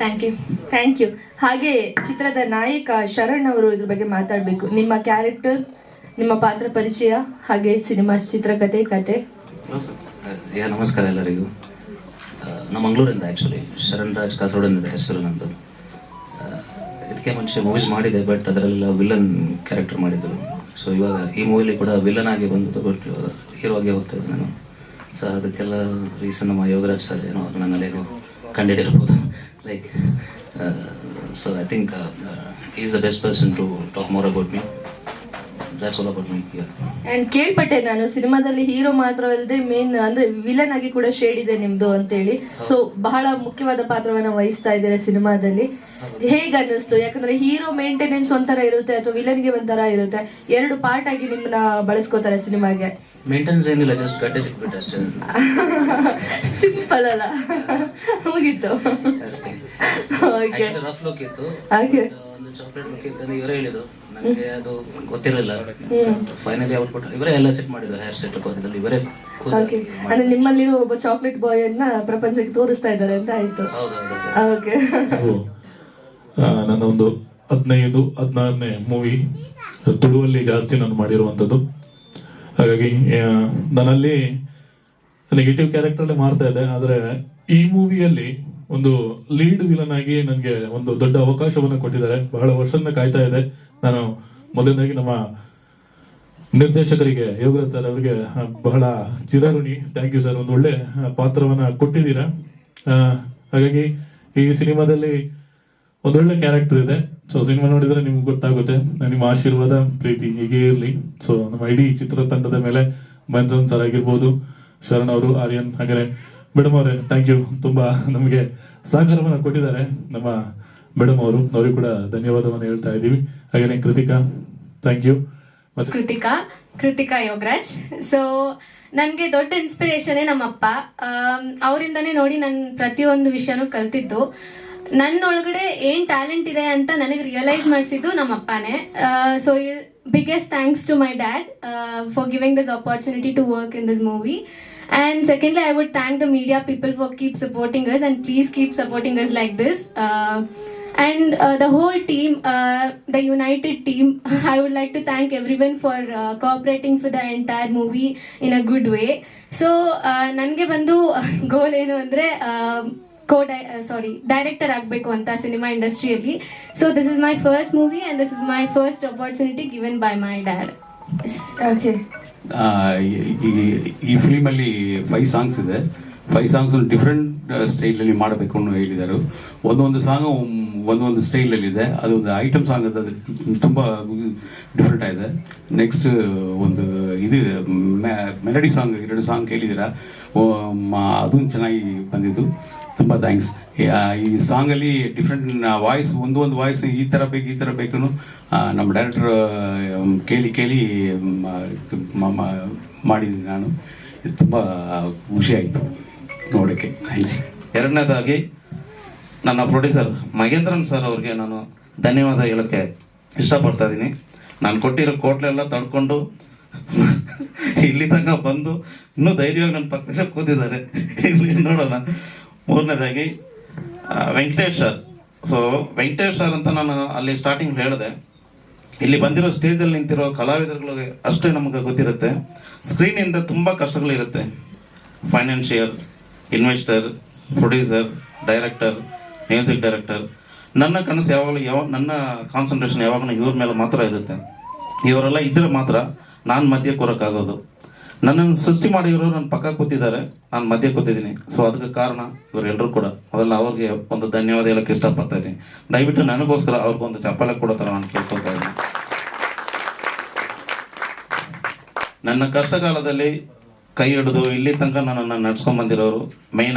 thank you thank you ಹಾಗೆ ಚಿತ್ರದ ನಾಯಕ ಶರಣ್ ಅವರು ಇದ್ರ ಬಗ್ಗೆ ಮಾತಾಡಬೇಕು. ನಿಮ್ಮ ಕ್ಯಾರೆಕ್ಟರ್ ನಿಮ್ಮ ಪಾತ್ರ ಪರಿಚಯ ಹಾಗೆ ಸಿನಿಮಾ ಚಿತ್ರಕಥೆ ಕತೆ. ಯಾ ನಮಸ್ಕಾರ ಎಲ್ಲರಿಗೂ. ನಾನು ಮಂಗಳೂರಿಂದ ಆ್ಯಕ್ಚುಲಿ ಶರಣ್ ರಾಜ್ ಕಾಸರಗೋಡಿಂದ ಹೆಸರು ನಂದು. ಇದಕ್ಕೆ ಮುಂಚೆ ಮೂವೀಸ್ ಮಾಡಿದೆ ಬಟ್ ಅದರಲ್ಲೆಲ್ಲ ವಿಲನ್ ಕ್ಯಾರೆಕ್ಟರ್ ಮಾಡಿದ್ದರು ಸೊ ಇವಾಗ ಈ ಮೂವಿಲಿ ಕೂಡ ವಿಲನ್ ಆಗಿ ಬಂದು ಬಟ್ ಹೀರೋ ಆಗಿ ಹೋಗ್ತಾ ಇದ್ದೆ ನಾನು. ಸೊ ಅದಕ್ಕೆಲ್ಲ ರೀಸನ್ ನಮ್ಮ ಯೋಗರಾಜ್ ಸರ್ ಏನೋ ನನ್ನಲ್ಲಿ ಏನೋ ಕಂಡಿಡಿರ್ಬೋದು like so I think is the best person to talk more about me that's all about me and ಕೇಳ್ಪಟ್ಟೆ ನಾನು ಸಿನಿಮಾದಲ್ಲಿ ಹೀರೋ ಮಾತ್ರವಲ್ಲದೆ ಮೇನ್ ಅಂದ್ರೆ ವಿಲನ್ ಆಗಿ ಕೂಡ ಶೇಡ್ ಇದೆ ನಿಮ್ದು ಅಂತೇಳಿ. ಸೊ ಬಹಳ ಮುಖ್ಯವಾದ ಪಾತ್ರವನ್ನ ವಹಿಸ್ತಾ ಇದ್ದಾರೆ ಸಿನಿಮಾದಲ್ಲಿ. ಹೇಗ ಅನ್ನಿಸ್ತು? ಯಾಕಂದ್ರೆ ಹೀರೋ ಮೇಂಟೆನೆನ್ಸ್ ಒಂಥರ ಇರುತ್ತೆ ಅಥವಾ ವಿಲನ್ಗೆ ಒಂಥರ ಇರುತ್ತೆ? ಎರಡು ಪಾರ್ಟ್ ಆಗಿ ನಿಮ್ಮನ್ನ ಬಳಸ್ಕೋತಾರೆ ಸಿನಿಮಾಗೆ. ಮೇಂಟೆನೆನ್ಸ್ ಏನಿಲ್ಲ ಜಸ್ಟ್ ಗಡ್ಡೆ ಸಿಕ್ಬಿಟ್ಟು ಅಷ್ಟೇ. ಸಿಂಪಲ್ ಅಲ್ಲ. ಮುಗೀತು. ರಫ್ ಲುಕ್ ಇತ್ತು. ಒಂದು ಚಾಕ್ಲೇಟ್ ಲುಕ್ ಇತ್ತು ಇವರೇ ಹೇಳಿದ್ರು. ನನಗೆ ಅದು ಗೊತ್ತಿರಲಿಲ್ಲ. ಫೈನಲಿ ಫೈನಲಿ ಔಟ್ಪುಟ್ ಇವರೇ ಎಲ್ಲ ಸೆಟ್ ಮಾಡಿದ್ರು ಹೇರ್ ಸೆಟ್ ಅದ್ರಲ್ಲಿ. ಇವರೇ ಓಕೆ ಅಂದ್ರೆ ನಿಮ್ಮಲ್ಲಿರೋ ಒಬ್ಬ ಚಾಕ್ಲೇಟ್ ಬಾಯ್ ಅನ್ನ ಪ್ರಪಂಚಕ್ಕೆ ತೋರಿಸ್ತಾ ಇದ್ದಾರೆ ಅಂತ ಆಯ್ತು. ಓಕೆ ನನ್ನ ಒಂದು ಹದಿನೈದು ಹದಿನಾರನೇ ಮೂವಿ ತುಳುವಲ್ಲಿ ಜಾಸ್ತಿ ನಾನು ಮಾಡಿರುವಂಥದ್ದು. ಹಾಗಾಗಿ ನನ್ನಲ್ಲಿ ನಾನಲ್ಲಿ ನೆಗೆಟಿವ್ ಕ್ಯಾರೆಕ್ಟರ್ ಮಾಡ್ತಾ ಇದ್ದೆ ಆದರೆ ಈ ಮೂವಿಯಲ್ಲಿ ಒಂದು ಲೀಡ್ ವಿಲನ್ ಆಗಿ ನನಗೆ ಒಂದು ದೊಡ್ಡ ಅವಕಾಶವನ್ನು ಕೊಟ್ಟಿದ್ದಾರೆ. ಬಹಳ ವರ್ಷದಿಂದ ಕಾಯ್ತಾ ಇದೆ. ನಾನು ಮೊದಲನೇದಾಗಿ ನಮ್ಮ ನಿರ್ದೇಶಕರಿಗೆ, ಯೋಗರಾಜ್ ಸರ್ ಅವರಿಗೆ ಬಹಳ ಚಿರಋಣಿ ಥ್ಯಾಂಕ್ ಯು ಸರ್ ಒಂದು ಒಳ್ಳೆ ಪಾತ್ರವನ್ನ ಕೊಟ್ಟಿದ್ದೀರಾ. ಹಾಗಾಗಿ ಈ ಸಿನಿಮಾದಲ್ಲಿ ಒಂದೊಳ್ಳೆ ಕ್ಯಾರೆಕ್ಟರ್ ಇದೆ. ಸೊ ಸಿನಿಮಾ ನೋಡಿದ್ರೆ ನಿಮ್ಗೆ ಗೊತ್ತಾಗುತ್ತೆ. ನಿಮ್ಮ ಆಶೀರ್ವಾದ, ಪ್ರೀತಿ ಹೀಗೆ ಇರಲಿ. ಸೊ ನಮ್ಮ ಇಡೀ ಚಿತ್ರತಂಡದ ಮೇಲೆ ಮಹೇಂದ್ರನ್ ಸರ್ ಆಗಿರ್ಬೋದು, ಶರಣ್ ಅವರು, ಆರ್ಯನ್ ಹಾಗೆ ಮೇಡಮ್ ಅವರೇ ಥ್ಯಾಂಕ್ ಯು ತುಂಬಾ ನಮಗೆ ಸಹಕಾರವನ್ನು ಕೊಟ್ಟಿದ್ದಾರೆ. ನಮ್ಮ ಮೇಡಮ್ ಅವರು ಅವರಿಗೂ ಕೂಡ ಧನ್ಯವಾದವನ್ನು ಹೇಳ್ತಾ ಇದ್ದೀವಿ. ಹಾಗೇನೆ Kritika thank you Kritika Kritika Yograj. So ನನಗೆ ದೊಡ್ಡ ಇನ್ಸ್ಪಿರೇಷನೇ ನಮ್ಮಪ್ಪ. ಅವರಿಂದನೇ ನೋಡಿ ನಾನು ಪ್ರತಿಯೊಂದು ವಿಷಯನೂ ಕಲ್ತಿದ್ದು. ನನ್ನ ಒಳಗಡೆ ಏನು ಟ್ಯಾಲೆಂಟ್ ಇದೆ ಅಂತ ನನಗೆ ರಿಯಲೈಸ್ ಮಾಡಿಸಿದ್ದು ನಮ್ಮ ಅಪ್ಪನೇ so biggest thanks to my dad for giving this opportunity to work in this movie And secondly, I would thank the media people for keep supporting us and please keep supporting us like this. And uh, the whole team, uh, the united team, I would like to thank everyone for uh, cooperating for the entire movie in a good way. So, ನನಗೆ ಬಂದು ಗೋಲ್ ಏನು ಅಂದರೆ ಕೋ dye ಸಾರಿ director ಆಗಬೇಕು ಅಂತ cinema ಇಂಡಸ್ಟ್ರಿಯಲ್ಲಿ so this is my first movie and this is my first opportunity given by my dad okay ಈ ಫಿಲ್ಮಲ್ಲಿ five songs ಇದೆ ಫೈವ್ ಸಾಂಗ್ಸ್ ಡಿಫ್ರೆಂಟ್ ಸ್ಟೈಲಲ್ಲಿ ಮಾಡಬೇಕು ಅನ್ನೋ ಹೇಳಿದರು. ಒಂದೊಂದು ಸಾಂಗ್ ಒಂದೊಂದು ಸ್ಟೈಲಲ್ಲಿದೆ ಅದೊಂದು ಐಟಮ್ ಸಾಂಗ್ ಅದು ತುಂಬ ಡಿಫ್ರೆಂಟ್ ಆಗಿದೆ. ನೆಕ್ಸ್ಟ್ ಒಂದು ಇದು ಮೆಲಡಿ ಸಾಂಗ್ ಎರಡು ಸಾಂಗ್ ಕೇಳಿದ್ದೀರಾ? ಅದೂ ಚೆನ್ನಾಗಿ ಬಂದಿದ್ದು. ತುಂಬ ಥ್ಯಾಂಕ್ಸ್ ಈ ಸಾಂಗಲ್ಲಿ ಡಿಫ್ರೆಂಟ್ ವಾಯ್ಸ್ ಒಂದು ಒಂದು ವಾಯ್ಸ್ ಈ ಥರ ಬೇಕು, ಈ ಥರ ಬೇಕು ನಮ್ಮ ಡೈರೆಕ್ಟರ್ ಕೇಳಿ ಕೇಳಿ ಮಾಡಿದ್ದೀನಿ ನಾನು. ಇದು ತುಂಬ ಖುಷಿಯಾಯಿತು ನೋಡೋಕ್ಕೆ ಥ್ಯಾಂಕ್ಸ್ ಎರಡನೇದಾಗಿ ನನ್ನ ಪ್ರೊಡ್ಯೂಸರ್ ಮಹೇಂದ್ರನ್ ಸರ್ ಅವ್ರಿಗೆ ನಾನು ಧನ್ಯವಾದ ಹೇಳೋಕ್ಕೆ ಇಷ್ಟಪಡ್ತಾ ಇದ್ದೀನಿ. ನಾನು ಕೊಟ್ಟಿರೋ ಕೋಟ್ಲೆಲ್ಲ ತಡ್ಕೊಂಡು ಇಲ್ಲಿ ತನಕ ಬಂದು ಇನ್ನೂ ಧೈರ್ಯವಾಗಿ ನನ್ನ ಪಕ್ಕದಲ್ಲೇ ಕೂತಿದ್ದಾರೆ. ಇಲ್ಲಿ ನೋಡೋಣ. ಮೂರನೇದಾಗಿ Venkatesh sir so Venkatesh sir ಅಂತ ನಾನು ಅಲ್ಲಿ ಸ್ಟಾರ್ಟಿಂಗ್ ಹೇಳಿದೆ. ಇಲ್ಲಿ ಬಂದಿರೋ ಸ್ಟೇಜಲ್ಲಿ ನಿಂತಿರೋ ಕಲಾವಿದರುಗಳಿಗೆ ಅಷ್ಟೇ ನಮಗೆ ಗೊತ್ತಿರುತ್ತೆ. ಸ್ಕ್ರೀನಿಂದ ತುಂಬ ಕಷ್ಟಗಳಿರುತ್ತೆ. Financial investor producer director music director ನನ್ನ ಕನಸು ಯಾವಾಗಲೂ ಯಾವ, ನನ್ನ ಕಾನ್ಸಂಟ್ರೇಷನ್ ಯಾವಾಗಲೂ ಇವ್ರ ಮೇಲೆ ಮಾತ್ರ ಇರುತ್ತೆ. ಇವರೆಲ್ಲ ಇದ್ದರೆ ಮಾತ್ರ ನಾನು ಮಧ್ಯ ಕೂರಕ್ಕಾಗೋದು. ನನ್ನನ್ನು ಸೃಷ್ಟಿ ಮಾಡಿರೋರು ನನ್ನ ಪಕ್ಕ ಕೂತಿದ್ದಾರೆ, ನಾನು ಮಧ್ಯ ಕೂತಿದ್ದೀನಿ. ಸೊ ಅದಕ್ಕೆ ಕಾರಣ ಇವರೆಲ್ಲರೂ ಕೂಡ. ಮೊದಲ ಅವ್ರಿಗೆ ಒಂದು ಧನ್ಯವಾದ ಹೇಳಕ್ಕೆ ಇಷ್ಟಪಡ್ತಾ ಇದ್ದೀನಿ. ದಯವಿಟ್ಟು ನನಗೋಸ್ಕರ ಅವ್ರಿಗೊಂದು ಚಪ್ಪಾಳೆ ಕೊಡೋ ಥರ ನಾನು ಕೇಳ್ಕೊತಾ ಇದ್ದೀನಿ. ನನ್ನ ಕಷ್ಟಕಾಲದಲ್ಲಿ ಕೈ ಹಿಡಿದು ಇಲ್ಲಿ ತನಕ ನನ್ನನ್ನು ನಡ್ಸ್ಕೊಂಡ್ ಬಂದಿರೋರು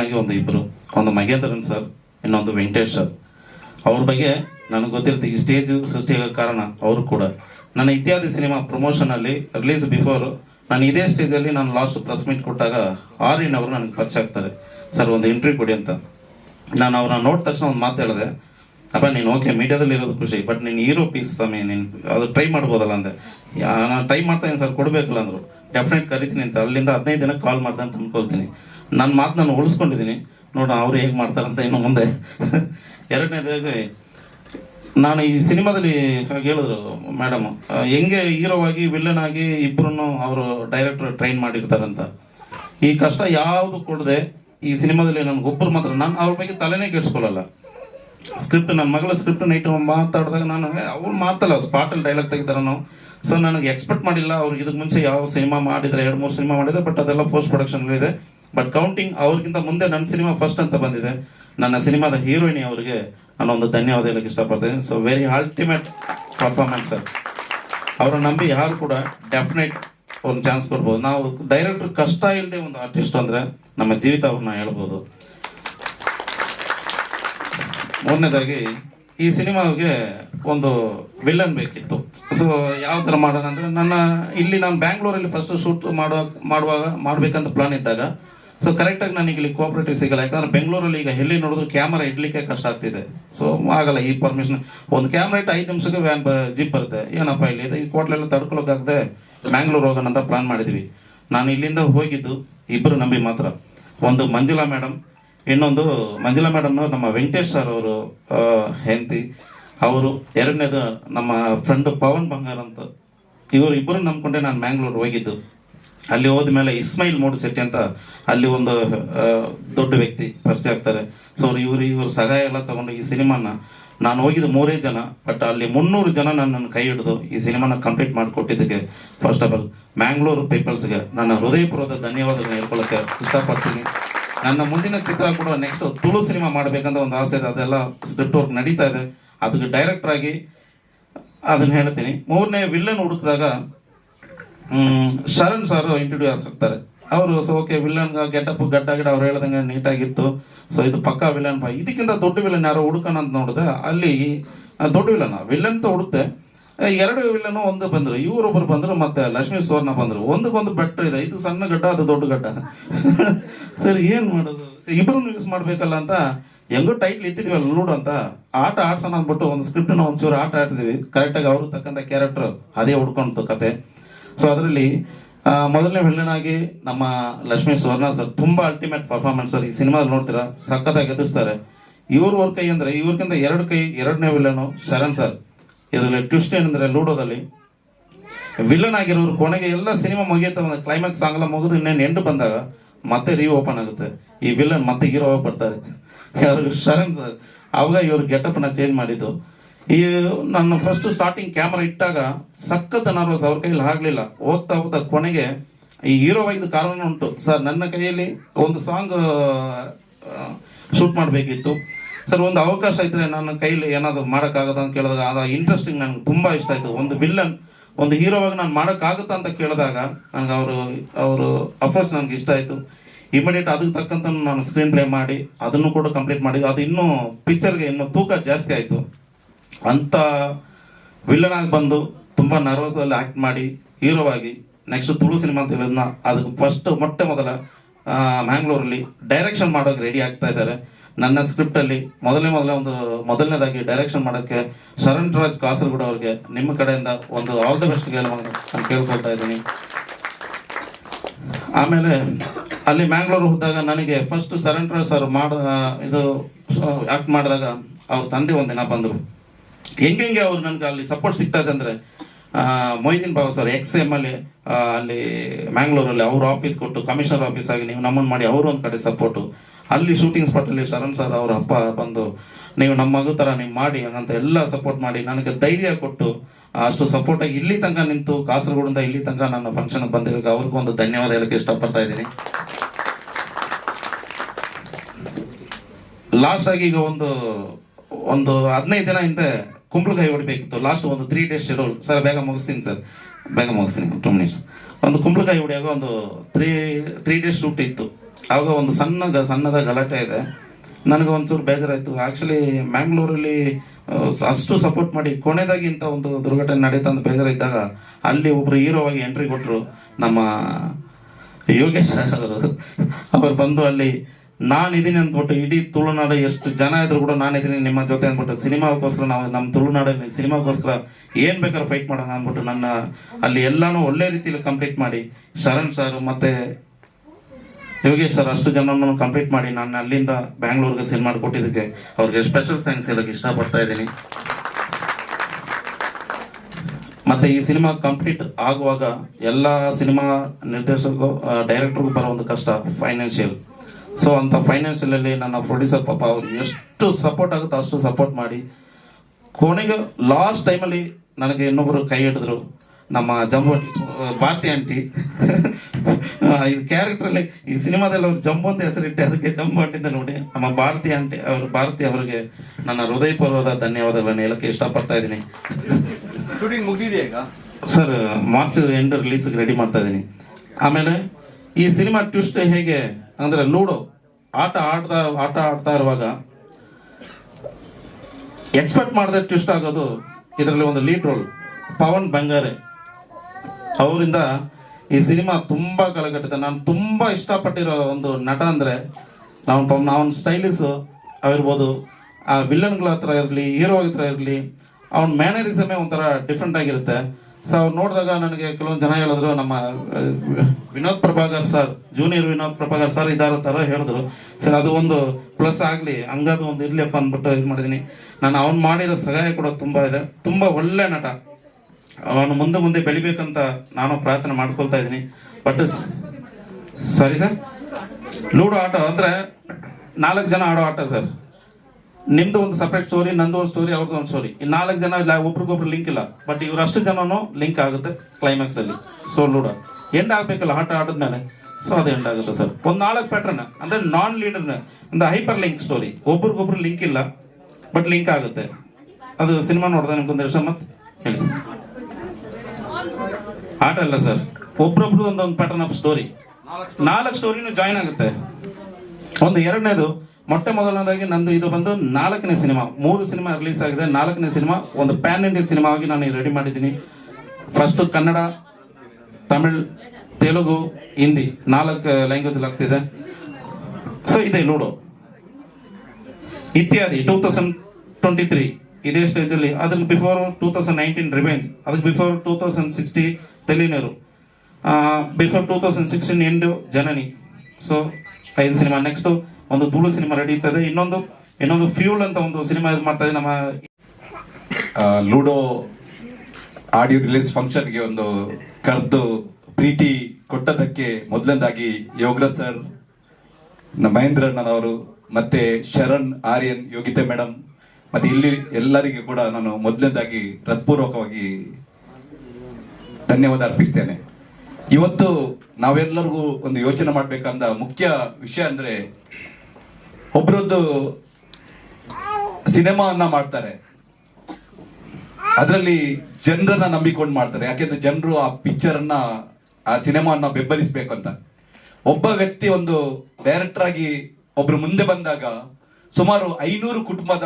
ಆಗಿ ಒಂದು ಇಬ್ಬರು ಒಂದು ಮಗೇಂದ್ರನ್ ಸರ್ ಇನ್ನೊಂದು ವೆಂಕಟೇಶ್ ಸರ್ ಅವ್ರ ಬಗ್ಗೆ ನನಗೆ ಗೊತ್ತಿರುತ್ತೆ, ಈ ಸ್ಟೇಜ್ ಸೃಷ್ಟಿಯಾಗೋ ಕಾರಣ ಅವರು ಕೂಡ. ನನ್ನ ಇತ್ಯಾದಿ ಸಿನಿಮಾ ಪ್ರಮೋಷನಲ್ಲಿ ರಿಲೀಸ್ ಬಿಫೋರ್ ನಾನು ಇದೇ ಸ್ಟೇಜಲ್ಲಿ ನಾನು ಲಾಸ್ಟ್ ಪ್ರೆಸ್ ಮೀಟ್ ಕೊಟ್ಟಾಗ ಆರ್ಯನ್ ಅವರು ನನಗೆ ಪರಿಚಯ ಆಗ್ತಾರೆ. ಸರ್ ಒಂದು ಇಂಟರ್ವ್ಯೂ ಕೊಡಿ ಅಂತ. ನಾನು ಅವ್ರನ್ನ ನೋಡಿದ ತಕ್ಷಣ ಒಂದು ಮಾತು ಹೇಳಿದೆ, ಅಪ್ಪ, ನೀನು ಓಕೆ ಮೀಡಿಯಾದಲ್ಲಿ ಇರೋದು ಖುಷಿ ಬಟ್ ನೀನು ಈರೋ ಪೀಸ್ ಸಮಯ ನೀನು ಅದು ಟ್ರೈ ಮಾಡ್ಬೋದಲ್ಲ ಅಂದೆ. ನಾನು ಟ್ರೈ ಮಾಡ್ತಾ ಇದ್ದೀನಿ ಸರ್ ಕೊಡಬೇಕಲ್ಲ ಅಂದರು. ಡೆಫಿನೆಟ್ ಕರಿತೀನಿ ಅಂತ. ಅಲ್ಲಿಂದ ಹದಿನೈದು ದಿನ ಕಾಲ್ ಮಾಡ್ದೆ ಅಂತ ಅಂದ್ಕೊಳ್ತೀನಿ ನನ್ನ ಮಾತು ನಾನು ಉಳಿಸ್ಕೊಂಡಿದ್ದೀನಿ ನೋಡೋಣ ಅವ್ರು ಹೇಗೆ ಮಾಡ್ತಾರಂತ ಇನ್ನು ಮುಂದೆ. ಎರಡನೇದಾಗಿ, ನಾನು ಈ ಸಿನಿಮಾದಲ್ಲಿ ಹಾಗೆ ಹೇಳಿದ್ರು ಮೇಡಮ್ ಹೆಂಗೆ ಹೀರೋ ಆಗಿ ವಿಲ್ಲನ್ ಆಗಿ ಇಬ್ಬರನ್ನು ಅವರು ಡೈರೆಕ್ಟರ್ ಟ್ರೈನ್ ಮಾಡಿರ್ತಾರಂತ ಈ ಕಷ್ಟ ಯಾವುದು ಕೊಡದೆ, ಈ ಸಿನಿಮಾದಲ್ಲಿ ನನಗೊಬ್ಬರು ಮಾತ್ರ, ನಾನು ಅವ್ರ ಬಗ್ಗೆ ತಲೆನೇ ಕೆಡಿಸ್ಕೊಳ್ಳಲ್ಲ ಸ್ಕ್ರಿಪ್ಟ್ ನನ್ನ ಮಗಳ ಸ್ಕ್ರಿಪ್ಟ್ ನೈಟ್ ಮಾತಾಡಿದಾಗ ನಾನು ಅವ್ರು ಮಾಡ್ತಲ್ಲ ಸ್ಪಾಟಲ್ಲಿ ಡೈಲಾಗ್ ತೆಗಿತಾರ ನಾವು. ಸೊ ನನಗೆ ಎಕ್ಸ್ಪೆಕ್ಟ್ ಮಾಡಿಲ್ಲ. ಅವ್ರಿಗೆ ಇದಕ್ಕೆ ಮುಂಚೆ ಯಾವ ಸಿನಿಮಾ ಮಾಡಿದ್ರೆ, ಎರಡು ಮೂರು ಸಿನಿಮಾ ಮಾಡಿದ್ರೆ ಬಟ್ ಅದೆಲ್ಲ ಪೋಸ್ಟ್ ಪ್ರೊಡಕ್ಷನ್ಗಳಿದೆ ಬಟ್ ಕೌಂಟಿಂಗ್ ಅವ್ರಿಗಿಂತ ಮುಂದೆ ನನ್ನ ಸಿನಿಮಾ ಫಸ್ಟ್ ಅಂತ ಬಂದಿದೆ. ನನ್ನ ಸಿನಿಮಾದ ಹೀರೋಯಿನಿ ಅವರಿಗೆ ನಾನು ಒಂದು ಧನ್ಯವಾದ ಹೇಳಕ್ಕೆ ಇಷ್ಟಪಡ್ತೀನಿ. So very ultimate performance sir ಅವರನ್ನ ನಂಬಿ ಯಾರು ಕೂಡ ಡೆಫಿನೆಟ್ ಒಂದು ಚಾನ್ಸ್ ಕೊಡ್ಬೋದು. ನಾವು ಡೈರೆಕ್ಟರ್ ಕಷ್ಟ ಇಲ್ಲದೆ ಒಂದು ಆರ್ಟಿಸ್ಟ್ ಅಂದರೆ ನಮ್ಮ ಜೀವಿತ ಅವ್ರನ್ನ ಹೇಳ್ಬೋದು. ಮೂರನೇದಾಗಿ ಈ ಸಿನಿಮಾಗೆ ಒಂದು ವಿಲನ್ ಬೇಕಿತ್ತು. ಸೊ ಯಾವ ಥರ ಮಾಡೋಣ ಅಂದರೆ ನನ್ನ, ಇಲ್ಲಿ ನಾನು ಬ್ಯಾಂಗ್ಳೂರಲ್ಲಿ ಫಸ್ಟ್ ಶೂಟ್ ಮಾಡೋ ಮಾಡುವಾಗ, ಮಾಡಬೇಕಂತ ಪ್ಲಾನ್ ಇದ್ದಾಗ ಸೊ ಕರೆಕ್ಟಾಗಿ ನನಗೆ ಇಲ್ಲಿ ಕೋಆಪರೇಟಿವ್ ಸಿಗಲ್ಲ. ಯಾಕಂದ್ರೆ ಬೆಂಗಳೂರಲ್ಲಿ ಈಗ ಎಲ್ಲಿ ನೋಡಿದ್ರು ಕ್ಯಾಮರಾ ಇಡ್ಲಿಕ್ಕೆ ಕಷ್ಟ ಆಗ್ತಿದೆ. ಸೊ ಆಗಲ್ಲ ಈ ಪರ್ಮಿಷನ್ ಒಂದು ಕ್ಯಾಮ್ರಾ ಇಟ್ಟು ಐದು ನಿಮಿಷಕ್ಕೆ ವ್ಯಾನ್ ಜೀಪ್ ಬರುತ್ತೆ. ಏನಪ್ಪ ಇಲ್ಲಿ? ಈ ಕೋಟ್ಲೆಲ್ಲ ತಡ್ಕೊಳಕ್ಕಾಗದೆ ಬ್ಯಾಂಗ್ಳೂರ್ ಹೋಗೋಣ ಅಂತ ಪ್ಲಾನ್ ಮಾಡಿದ್ವಿ. ನಾನು ಇಲ್ಲಿಂದ ಹೋಗಿದ್ದು ಇಬ್ಬರು ನಂಬಿ ಮಾತ್ರ. ಒಂದು ಮಂಜುಳಾ ಮೇಡಮ್ ಇನ್ನೊಂದು ಮಂಜುಳಾ ಮೇಡಮ್ನವ್ರು ನಮ್ಮ ವೆಂಕಟೇಶ್ ಸರ್ ಅವರು ಹೆಂಡತಿ. ಅವರು ಎರಡನೇದು ನಮ್ಮ ಫ್ರೆಂಡ್ ಪವನ್ ಬಂಗಾರ್ ಅಂತ. ಇವರು ಇಬ್ಬರು ನಂಬ್ಕೊಂಡೆ ನಾನು ಮ್ಯಾಂಗ್ಳೂರ್ ಹೋಗಿದ್ದು. ಅಲ್ಲಿ ಹೋದ್ಮೇಲೆ ಇಸ್ಮೈಲ್ ಮೂಡ್ಸೆಟ್ಟಿ ಅಂತ ಅಲ್ಲಿ ಒಂದು ದೊಡ್ಡ ವ್ಯಕ್ತಿ ಪರಿಚಯ ಆಗ್ತಾರೆ. ಸೊ ಇವರು ಇವರು ಸಹಾಯ ಎಲ್ಲ ತಗೊಂಡು ಈ ಸಿನಿಮಾನ, ನಾನು ಹೋಗಿದ್ದು ಮೂರೇ ಜನ ಬಟ್ ಅಲ್ಲಿ ಮುನ್ನೂರು ಜನ ನನ್ನನ್ನು ಕೈ ಹಿಡಿದು ಈ ಸಿನಿಮಾನ ಕಂಪ್ಲೀಟ್ ಮಾಡಿಕೊಟ್ಟಿದ್ದಕ್ಕೆ ಫಸ್ಟ್ ಆಫ್ ಆಲ್ ಮ್ಯಾಂಗ್ಳೂರು ಪೀಪಲ್ಸ್ಗೆ ನನ್ನ ಹೃದಯಪೂರ್ವದ ಧನ್ಯವಾದಗಳನ್ನ ಹೇಳ್ಕೊಳ್ಳೋಕ್ಕೆ ಇಷ್ಟಪಡ್ತೀನಿ. ನನ್ನ ಮುಂದಿನ ಚಿತ್ರ ಕೂಡ ನೆಕ್ಸ್ಟ್ ತುಳು ಸಿನಿಮಾ ಮಾಡಬೇಕಂತ ಒಂದು ಆಸೆ ಇದೆ. ಅದೆಲ್ಲ ಸ್ಕ್ರಿಪ್ಟ್ ವರ್ಕ್ ನಡೀತಾ ಇದೆ. ಅದಕ್ಕೆ ಡೈರೆಕ್ಟರ್ ಆಗಿ ಅದನ್ನ ಹೇಳ್ತೀನಿ. ಮೂರನೇ ವಿಲ್ಲನ್ ಹುಡುಕಿದಾಗ ಶರಣ್ ಸರ್ ಇಂಟ್ರೊಡ್ಯೂಸ್ ಆಗ್ತಾರೆ. ಅವರು ಸೊ ಓಕೆ ವಿಲನ್ ಗೆಟಪ್ ಗಡ್ಡ ಗಿಡ ಅವ್ರು ಹೇಳ್ದಂಗೆ ನೀಟಾಗಿತ್ತು ಸೊ ಇದು ಪಕ್ಕಾ ವಿಲನ್ ಪಾ ಇದಕ್ಕಿಂತ ದೊಡ್ಡ ವಿಲನ್ ಯಾರೋ ಹುಡುಕೋಣ ಅಂತ ನೋಡಿದೆ. ಅಲ್ಲಿ ದೊಡ್ಡ ವಿಲನ್ ವಿಲನ್ ತ ಹುಡುಕ್ತೆ ಎರಡು ವಿಲನ್ ಒಂದು ಬಂದ್ರು. ಇವರೊಬ್ಬರು ಬಂದ್ರು, ಮತ್ತೆ ಲಕ್ಷ್ಮೀ ಸುವರ್ಣ ಬಂದ್ರು. ಒಂದಕ್ಕೊಂದು ಬೆಟ್ರ್ ಇದೆ. ಇದು ಸಣ್ಣ ಗಡ್ಡ, ಅದು ದೊಡ್ಡ ಗಡ್ಡ. ಸರಿ ಏನು ಮಾಡೋದು? ಇಬ್ಬರನ್ನು ಯೂಸ್ ಮಾಡಬೇಕಲ್ಲ ಅಂತ ಹೆಂಗೋ ಟೈಟ್ಲ್ ಇಟ್ಟಿದ್ವಲ್ಲ ಲೂಡೋ ಅಂತ. ಆಟ ಆಡ್ಸೋಣ ಅಂದ್ಬಿಟ್ಟು ಒಂದು ಸ್ಕ್ರಿಪ್ಟ್ನ ಒಂಚೂರು ಆಟ ಆಡ್ತಿದ್ವಿ. ಕರೆಕ್ಟಾಗಿ ಅವರು ತಕ್ಕಂಥ ಕ್ಯಾರೆಕ್ಟರ್ ಅದೇ ಹುಡ್ಕೊಂತು ಕತೆ. ಸೊ ಅದರಲ್ಲಿ ಮೊದಲನೇ ವಿಲನ್ ಆಗಿ ನಮ್ಮ ಲಕ್ಷ್ಮೀ ಸುವರ್ಣ ಸರ್ ತುಂಬಾ ಅಲ್ಟಿಮೇಟ್ ಪರ್ಫಾರ್ಮೆನ್ಸ್ ಸರ್ ಈ ಸಿನಿಮಾದಲ್ಲಿ ನೋಡ್ತೀರಾ? ಸಖತ್ತಾಗಿ ಎದುರಿಸ್ತಾರೆ. ಇವ್ರ ಅವ್ರ ಕೈ ಅಂದ್ರೆ ಇವ್ರಿಗಿಂತ ಎರಡು ಕೈ, ಎರಡನೇ ವಿಲನು ಶರಣ್ ಸರ್ ಇದರಲ್ಲಿ ಟ್ವಿಸ್ಟ್ ಏನಂದ್ರೆ ಲೂಡೋದಲ್ಲಿ. ವಿಲನ್ ಆಗಿರೋರು ಕೊನೆಗೆ ಎಲ್ಲ ಸಿನಿಮಾ ಮುಗಿಯುತ್ತೆ, ಒಂದು ಕ್ಲೈಮ್ಯಾಕ್ಸ್ ಆಗಲ್ಲ ಎಲ್ಲ ಮುಗಿದು ಇನ್ನೇನು ಎಂಡು ಬಂದಾಗ ಮತ್ತೆ ರೀ ಓಪನ್ ಆಗುತ್ತೆ. ಈ ವಿಲನ್ ಮತ್ತೆ ಹೀರೋ ಬರ್ತಾರೆ. ಶರಣ್ ಸರ್, ಅವಾಗ ಇವ್ರ ಗೆಟಪ್ನ ಚೇಂಜ್ ಮಾಡಿದ್ದು. ಈ ನಾನು ಫಸ್ಟ್ ಸ್ಟಾರ್ಟಿಂಗ್ ಕ್ಯಾಮ್ರಾ ಇಟ್ಟಾಗ ಸಖತ್ ನರ್ವಸ್ ಅವ್ರ ಕೈಯಲ್ಲಿ ಆಗಲಿಲ್ಲ. ಹೋಗ್ತಾ ಹೋಗ್ತಾ ಕೊನೆಗೆ ಈ ಹೀರೋ ಆಗಿದ್ದ ಕಾರಣ ಉಂಟು. ಸರ್, ನನ್ನ ಕೈಯಲ್ಲಿ ಒಂದು ಸಾಂಗ್ ಶೂಟ್ ಮಾಡಬೇಕಿತ್ತು. ಸರ್, ಒಂದು ಅವಕಾಶ ಇದ್ರೆ ನನ್ನ ಕೈಯಲ್ಲಿ ಏನಾದರೂ ಮಾಡೋಕ್ಕಾಗತ್ತಾ ಅಂತ ಕೇಳಿದಾಗ, ಅದು ಇಂಟ್ರೆಸ್ಟಿಂಗ್ ನನಗೆ ತುಂಬ ಇಷ್ಟ ಆಯಿತು. ಒಂದು ವಿಲ್ಲನ್ ಒಂದು ಹೀರೋವಾಗಿ ನಾನು ಮಾಡೋಕ್ಕಾಗುತ್ತಾ ಅಂತ ಕೇಳಿದಾಗ ನನಗೆ ಅವರು ಅವರು ಅಫರ್ಸ್ ನನಗೆ ಇಷ್ಟ ಆಯಿತು. ಇಮಿಡಿಯೇಟ್ ಅದಕ್ಕೆ ತಕ್ಕಂತ ನಾನು ಸ್ಕ್ರೀನ್ ಪ್ಲೇ ಮಾಡಿ, ಅದನ್ನು ಕೂಡ ಕಂಪ್ಲೀಟ್ ಮಾಡಿ. ಅದು ಇನ್ನೂ ಪಿಕ್ಚರ್ಗೆ ಇನ್ನೂ ತೂಕ ಜಾಸ್ತಿ ಆಯಿತು. ಅಂತ ವಿಲ್ಲನಾಗಿ ಬಂದು ತುಂಬ ನರ್ವಸ್ದಲ್ಲಿ ಆ್ಯಕ್ಟ್ ಮಾಡಿ ಹೀರೋ ಆಗಿ ನೆಕ್ಸ್ಟ್ ತುಳು ಸಿನಿಮಾ ಅಂತ ಹೇಳಿದ್ನ, ಅದಕ್ಕೆ ಫಸ್ಟ್ ಮೊಟ್ಟ ಮೊದಲ ಮ್ಯಾಂಗ್ಳೂರಲ್ಲಿ ಡೈರೆಕ್ಷನ್ ಮಾಡೋಕೆ ರೆಡಿ ಆಗ್ತಾ ಇದ್ದಾರೆ. ನನ್ನ ಸ್ಕ್ರಿಪ್ಟಲ್ಲಿ ಮೊದಲನೇ ಮೊದಲೇ ಒಂದು, ಮೊದಲನೇದಾಗಿ ಡೈರೆಕ್ಷನ್ ಮಾಡೋಕ್ಕೆ ಶರಣ್ ರಾಜ್ ಕಾಸರಗೋಡು ಅವ್ರಿಗೆ ನಿಮ್ಮ ಕಡೆಯಿಂದ ಒಂದು ಆಲ್ ದ ಬೆಸ್ಟ್ ನಾನು ಕೇಳ್ಕೊಳ್ತಾ ಇದ್ದೀನಿ. ಆಮೇಲೆ ಅಲ್ಲಿ ಮ್ಯಾಂಗ್ಳೂರು ಹೋದಾಗ ನನಗೆ ಫಸ್ಟ್ ಸರೆಂಡ್ರ್ ಸರ್ ಮಾಡ ಇದು ಆಕ್ಟ್ ಮಾಡಿದಾಗ ಅವ್ರ ತಂದೆ ಒಂದಿನ ಬಂದರು. ಹೆಂಗೆ ಅವ್ರು ನನಗೆ ಅಲ್ಲಿ ಸಪೋರ್ಟ್ ಸಿಗ್ತಾ ಇದೆ ಅಂದರೆ Moideen Baba sir ex M L A ಅಲ್ಲಿ ಮ್ಯಾಂಗ್ಳೂರಲ್ಲಿ ಅವ್ರ ಆಫೀಸ್ ಕೊಟ್ಟು ಕಮಿಷನರ್ ಆಫೀಸ್ ಆಗಿ ನೀವು ನಮ್ಮನ್ನು ಮಾಡಿ ಅವರು ಒಂದು ಕಡೆ ಸಪೋರ್ಟು ಅಲ್ಲಿ ಶೂಟಿಂಗ್ ಸ್ಪಾಟಲ್ಲಿ ಶರಣ್ ಸರ್ ಅವ್ರ ಅಪ್ಪ ಬಂದು, ನೀವು ನಮ್ಮ ಮಗು ಥರ ನೀವು ಮಾಡಿ ಅಂತ ಎಲ್ಲ ಸಪೋರ್ಟ್ ಮಾಡಿ ನನಗೆ ಧೈರ್ಯ ಕೊಟ್ಟು ಅಷ್ಟು ಸಪೋರ್ಟಾಗಿ ಇಲ್ಲಿ ತನಕ ನಿಂತು ಕಾಸರಗೋಡಿಂದ ಇಲ್ಲಿ ತನಕ ನನ್ನ ಫಂಕ್ಷನ್ ಬಂದಿರೋಕೆ ಅವ್ರಿಗೂ ಒಂದು ಧನ್ಯವಾದ ಹೇಳಕ್ಕೆ ಇಷ್ಟಪಡ್ತಾ ಇದ್ದೀನಿ. ಲಾಸ್ಟ್ ಆಗಿ ಈಗ ಒಂದು ಒಂದು ಹದಿನೈದು ದಿನ ಹಿಂದೆ ಕುಂಬಳಕಾಯಿ ಹೊಡಿಬೇಕಿತ್ತು. ಲಾಸ್ಟ್ ಒಂದು ತ್ರೀ ಡೇಸ್ ಶೆಡ್ಯೂಲ್ ಸರ್, ಬೇಗ ಮುಗಿಸ್ತೀನಿ ಸರ್. ಬೇಗ ಮುಗಿಸ್ತೀನಿ ಟೂ ಮಿನಿಟ್ಸ್ ಒಂದು ಕುಂಬಳಕಾಯಿ ಹೊಡಿಯಾಗ ಒಂದು ತ್ರೀ ತ್ರೀ ಡೇಸ್ ಶೂಟ್ ಇತ್ತು. ಆವಾಗ ಒಂದು ಸಣ್ಣ ಸಣ್ಣದ ಗಲಾಟೆ ಇದೆ. ನನಗೆ ಒಂಚೂರು ಬೇಜಾರಾಯಿತು ಆ್ಯಕ್ಚುಲಿ ಮ್ಯಾಂಗ್ಳೂರಲ್ಲಿ ಅಷ್ಟು ಸಪೋರ್ಟ್ ಮಾಡಿ, ಕೊನೆದಾಗಿ ಇಂಥ ಒಂದು ದುರ್ಘಟನೆ ನಡೀತಾ ಅಂತ ಬೇಜಾರಿದ್ದಾಗ ಅಲ್ಲಿ ಒಬ್ಬರು ಹೀರೋ ಆಗಿ ಎಂಟ್ರಿ ಕೊಟ್ಟರು ನಮ್ಮ ಯೋಗೇಶ್ ಅವರು. ಅವರು ಬಂದು ಅಲ್ಲಿ ನಾನು ಇದ್ದೀನಿ ಅಂದ್ಬಿಟ್ಟು ಇಡೀ ತುಳುನಾಡು ಎಷ್ಟು ಜನ ಇದ್ರು ಕೂಡ ನಾನು ಇದ್ದೀನಿ ನಿಮ್ಮ ಜೊತೆ ಅಂದ್ಬಿಟ್ಟು ಸಿನಿಮಾಗೋಸ್ಕರ ನಾವು ನಮ್ಮ ತುಳುನಾಡಲ್ಲಿ ಸಿನಿಮಾಗೋಸ್ಕರ ಏನು ಬೇಕಾದ್ರೂ ಫೈಟ್ ಮಾಡೋಣ ಅಂದ್ಬಿಟ್ಟು ನನ್ನ ಅಲ್ಲಿ ಎಲ್ಲನೂ ಒಳ್ಳೆ ರೀತಿಯಲ್ಲಿ ಕಂಪ್ಲೀಟ್ ಮಾಡಿ, ಶರಣ್ ಸರ್ ಮತ್ತೆ ಯೋಗೇಶ್ ಸರ್, ಅಷ್ಟು ಜನರನ್ನು ಕಂಪ್ಲೀಟ್ ಮಾಡಿ ನಾನು ಅಲ್ಲಿಂದ ಬ್ಯಾಂಗ್ಳೂರ್ಗೆ ಸೇಲ್ ಕೊಟ್ಟಿದ್ದಕ್ಕೆ ಅವ್ರಿಗೆ ಸ್ಪೆಷಲ್ ಥ್ಯಾಂಕ್ಸ್ ಹೇಳಕ್ಕೆ ಇಷ್ಟಪಡ್ತಾ ಇದ್ದೀನಿ. ಮತ್ತೆ ಈ ಸಿನಿಮಾ ಕಂಪ್ಲೀಟ್ ಆಗುವಾಗ ಎಲ್ಲ ಸಿನಿಮಾ ನಿರ್ದೇಶಕರು ಡೈರೆಕ್ಟರ್ಗೂ ಬರೋ ಒಂದು ಕಷ್ಟ ಫೈನಾನ್ಷಿಯಲ್ ಸೊ ಅಂತ ಫೈನಾನ್ಷಿಯಲ್ ಅಲ್ಲಿ ನನ್ನ ಪ್ರೊಡ್ಯೂಸರ್ ಪಾಪ ಅವ್ರು ಎಷ್ಟು ಸಪೋರ್ಟ್ ಆಗುತ್ತೋ ಅಷ್ಟು ಸಪೋರ್ಟ್ ಮಾಡಿ, ಕೊನೆಗೆ ಲಾಸ್ಟ್ ಟೈಮಲ್ಲಿ ನನಗೆ ಇನ್ನೊಬ್ಬರು ಕೈ ಹಿಡಿದ್ರು, ನಮ್ಮ ಜಂಬು ಭಾರತಿ ಆಂಟಿ ಈ ಕ್ಯಾರೆಕ್ಟ್ರಲ್ಲಿ ಈ ಸಿನಿಮಾದಲ್ಲಿ ಅವ್ರು ಜಂಬು ಅಂತ ಹೆಸರಿಟ್ಟೆ ಅದಕ್ಕೆ ಜಂಬು ಅಂಟಿದ್ದೆ ನೋಡಿ. ನಮ್ಮ ಭಾರತಿ ಅಂಟಿ ಅವರು ಭಾರತಿ ಅವರಿಗೆ ನನ್ನ ಹೃದಯಪೂರ್ವದ ಧನ್ಯವಾದಗಳನ್ನು ಹೇಳಕ್ಕೆ ಇಷ್ಟಪಡ್ತಾ ಇದ್ದೀನಿ. ಶೂಟಿಂಗ್ ಮುಗಿದಿದೆಯಾ ಈಗ? ಸರ್ ಮಾರ್ಚ್ ಎಂಡ್ ರಿಲೀಸ್ಗೆ ರೆಡಿ ಮಾಡ್ತಾ ಇದ್ದೀನಿ. ಆಮೇಲೆ ಈ ಸಿನಿಮಾ ಟ್ವಿಸ್ಟ್ ಹೇಗೆ ಅಂದ್ರೆ ಲೂಡೋ ಆಟ ಆಡ್ತಾ ಆಟ ಆಡ್ತಾ ಇರುವಾಗ ಎಕ್ಸ್ಪೆಕ್ಟ್ ಮಾಡದೆ ಟ್ವಿಸ್ಟ್ ಆಗೋದು ಇದರಲ್ಲಿ ಒಂದು ಲೀಡ್ ರೋಲ್ ಪವನ್ ಬಂಗಾರೆ. ಅವರಿಂದ ಈ ಸಿನಿಮಾ ತುಂಬಾ ಕಲಗಟ್ಟಿದೆ ನಾನು ತುಂಬಾ ಇಷ್ಟಪಟ್ಟಿರೋ ಒಂದು ನಟ ಅಂದ್ರೆ ನಾವು ಅವನ ಸ್ಟೈಲಿಸ್ ಆಗಿರ್ಬೋದು, ಆ ವಿಲ್ಲನ್ಗಳ ಹತ್ರ ಇರಲಿ ಹೀರೋ ಹತ್ರ ಇರಲಿ, ಅವನ ಮ್ಯಾನರಿಸಮೇ ಒಂಥರ ಡಿಫ್ರೆಂಟ್ ಆಗಿರುತ್ತೆ. ಸೊ ಅವ್ರು ನೋಡಿದಾಗ ನನಗೆ ಕೆಲವೊಂದು ಜನ ಹೇಳಿದ್ರು, ನಮ್ಮ Vinod Prabhakar sir junior Vinod Prabhakar sir ಇದಾರ ಥರ ಹೇಳಿದ್ರು. ಸರ್ ಅದು ಒಂದು ಪ್ಲಸ್ ಆಗಲಿ, ಹಂಗಾದ್ರು ಒಂದು ಇರಲಿಪ್ಪ ಅಂದ್ಬಿಟ್ಟು ಇದು ಮಾಡಿದ್ದೀನಿ ನಾನು ಅವ್ನು ಮಾಡಿರೋ ಸಹಾಯ ಕೂಡ ತುಂಬ ಇದೆ. ತುಂಬ ಒಳ್ಳೆ ನಟ. ಅವನು ಮುಂದೆ ಮುಂದೆ ಬೆಳಿಬೇಕಂತ ನಾನು ಪ್ರಾರ್ಥನೆ ಮಾಡ್ಕೊಳ್ತಾ ಇದ್ದೀನಿ. ಬಟ್ ಸಾರಿ ಸರ್ ಲೂಡೋ ಆಟ ಅಂದರೆ ನಾಲ್ಕು ಜನ ಆಡೋ ಆಟ ಸರ್ ನಿಮ್ಮದು ಒಂದು ಸಪ್ರೇಟ್ ಸ್ಟೋರಿ ನಂದು ಒಂದು ಸ್ಟೋರಿ ಅವ್ರದ್ದು ಒಂದು ಸ್ಟೋರಿ ಈ ನಾಲ್ಕು ಜನ ಇಲ್ಲ, ಒಬ್ರಿಗೊಬ್ರು ಲಿಂಕ್ ಇಲ್ಲ. ಬಟ್ ಇವರಷ್ಟು ಜನನೂ ಲಿಂಕ್ ಆಗುತ್ತೆ ಕ್ಲೈಮ್ಯಾಕ್ಸಲ್ಲಿ ಸೊ ಲೂಡೋ. ಎಂಡ್ ಆಗಬೇಕಲ್ಲ, ಆಟ ಆಡಿದ್ಮೇಲೆ. ಸೊ ಅದು ಎಂಡ್ ಆಗುತ್ತೆ ಸರ್ ಒಂದು ನಾಲ್ಕು ಪ್ಯಾಟ್ರನ್ ಅಂದರೆ ನಾನ್ ಲೀಡರ್ನ ಒಂದು ಹೈಪರ್ ಲಿಂಕ್ ಸ್ಟೋರಿ ಒಬ್ರಿಗೊಬ್ರು ಲಿಂಕ್ ಇಲ್ಲ ಬಟ್ ಲಿಂಕ್ ಆಗುತ್ತೆ. ಅದು ಸಿನಿಮಾ ನೋಡಿದ್ರೆ ನಿಮ್ಗೊಂದು ಮತ್ತೆ ಹೇಳಿ. ಆಟ ಅಲ್ಲ ಸರ್. ಒಬ್ರೊಬ್ರು ಒಂದೊಂದು ಪ್ಯಾಟರ್ನ್ ಆಫ್ ಸ್ಟೋರಿ ನಾಲ್ಕು ಸ್ಟೋರಿನೂ ಜಾಯಿನ್ ಆಗುತ್ತೆ. ಒಂದು ಎರಡನೇದು, ಮೊಟ್ಟೆ ಮೊದಲನೇದಾಗಿ ನಂದು ಇದು ಬಂದು ನಾಲ್ಕನೇ ಸಿನಿಮಾ. ಮೂರು ಸಿನಿಮಾ ರಿಲೀಸ್ ಆಗಿದೆ. ನಾಲ್ಕನೇ ಸಿನಿಮಾ, ಒಂದು ಪ್ಯಾನ್ ಇಂಡಿಯಾ ಸಿನಿಮಾ ಆಗಿ ನಾನು ರೆಡಿ ಮಾಡಿದ್ದೀನಿ. ಫಸ್ಟ್ ಕನ್ನಡ, ತಮಿಳ್, ತೆಲುಗು, ಹಿಂದಿ ನಾಲ್ಕು ಲ್ಯಾಂಗ್ವೇಜ್ ಆಗ್ತಿದೆ. ಸೊ ಇದೆ ಲೂಡೋ. ಇತ್ಯಾದಿ ಟೂ ತೌಸಂಡ್ ಟ್ವೆಂಟಿ ತ್ರೀ ಇದೇ ಸ್ಟೇಜಲ್ಲಿ ಅದಕ್ಕೆ before two thousand nineteen revenge ಅದಕ್ಕೆ before two thousand sixty ತೆಲಿನರು. Before two thousand sixteen and Janani. So ಐದು ಸಿನಿಮಾ. ನೆಕ್ಸ್ಟ್ ಒಂದು ಧೂಳು ಸಿನಿಮಾ ರೆಡಿ ಇನ್ನೊಂದು ಇನ್ನೊಂದು ಫ್ಯೂಲ್ ಅಂತ ಒಂದು ಸಿನಿಮಾ ಇದು ಮಾಡ್ತಾ ಇದೆ ನಮ್ಮ ಲೂಡೋ ಆಡಿಯೋ ರಿಲೀಸ್ ಫಂಕ್ಷನ್ಗೆ ಒಂದು ಕರೆದು ಪ್ರೀತಿ ಕೊಟ್ಟದಕ್ಕೆ ಮೊದಲನೇದಾಗಿ ಯೋಗ್ರ ಸರ್ ಮಹೇಂದ್ರಣ್ಣನವರು ಮತ್ತೆ ಶರಣ್ ಆರ್ಯನ್ ಯೋಗಿತಾ ಮೇಡಮ್ ಮತ್ತೆ ಇಲ್ಲಿ ಎಲ್ಲರಿಗೂ ಕೂಡ ನಾನು ಮೊದಲನೇದಾಗಿ ಹೃತ್ಪೂರ್ವಕವಾಗಿ ಧನ್ಯವಾದ ಅರ್ಪಿಸ್ತೇನೆ. ಇವತ್ತು ನಾವೆಲ್ಲರಿಗೂ ಒಂದು ಯೋಚನೆ ಮಾಡ್ಬೇಕಂದ ಮುಖ್ಯ ವಿಷಯ ಅಂದರೆ ಒಬ್ರದ್ದು ಸಿನಿಮಾವನ್ನ ಮಾಡ್ತಾರೆ. ಅದರಲ್ಲಿ ಜನರನ್ನ ನಂಬಿಕೊಂಡು ಮಾಡ್ತಾರೆ. ಯಾಕೆಂದ್ರೆ ಜನರು ಆ ಪಿಕ್ಚರ್ ಅನ್ನ ಆ ಸಿನಿಮಾವನ್ನ ಬೆಂಬಲಿಸಬೇಕು ಅಂತ ಒಬ್ಬ ವ್ಯಕ್ತಿ ಒಂದು ಡೈರೆಕ್ಟರ್ ಆಗಿ ಒಬ್ರು ಮುಂದೆ ಬಂದಾಗ ಸುಮಾರು ಐನೂರು ಕುಟುಂಬದ